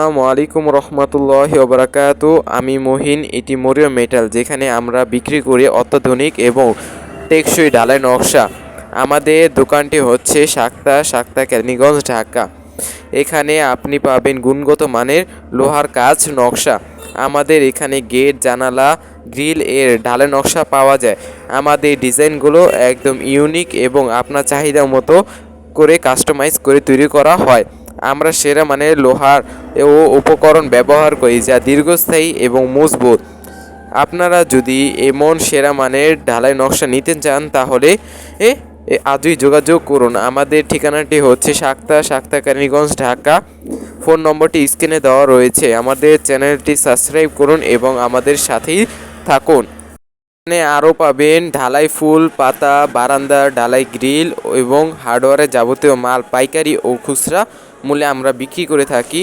আসসালামু আলাইকুম রহমতুল্লাহ ওবরাকাত। আমি মহিন, এটি মরিয়ম মেটাল, যেখানে আমরা বিক্রি করি অত্যাধুনিক এবং টেকসই ঢালাই নকশা। আমাদের দোকানটি হচ্ছে সাক্তা সাক্তা ক্যানিগঞ্জ ঢাকা। এখানে আপনি পাবেন গুণগত মানের লোহার কাজ নকশা। আমাদের এখানে গেট, জানালা, গ্রিল এর ঢালাই নকশা পাওয়া যায়। আমাদের ডিজাইনগুলো একদম ইউনিক এবং আপনার চাহিদা মতো করে কাস্টমাইজ করে তৈরি করা হয়। আমরা সেরা মানের লোহার ও উপকরণ ব্যবহার করি যা দীর্ঘস্থায়ী এবং মজবুত। আপনারা যদি এমন সেরা মানের ঢালাই নকশা নিতে চান, তাহলে এ আজই যোগাযোগ করুন। আমাদের ঠিকানাটি হচ্ছে সাক্তা সাক্তা কারিগঞ্জ ঢাকা। ফোন নম্বরটি স্ক্রিনে দেওয়া রয়েছে। আমাদের চ্যানেলটি সাবস্ক্রাইব করুন এবং আমাদের সাথেই থাকুন। এখানে আরও পাবেন ঢালাই ফুল, পাতা, বারান্দা, ঢালাই গ্রিল এবং হার্ডওয়ারের যাবতীয় মাল, পাইকারি ও খুচরা মূল্যে আমরা বিক্রি করে থাকি।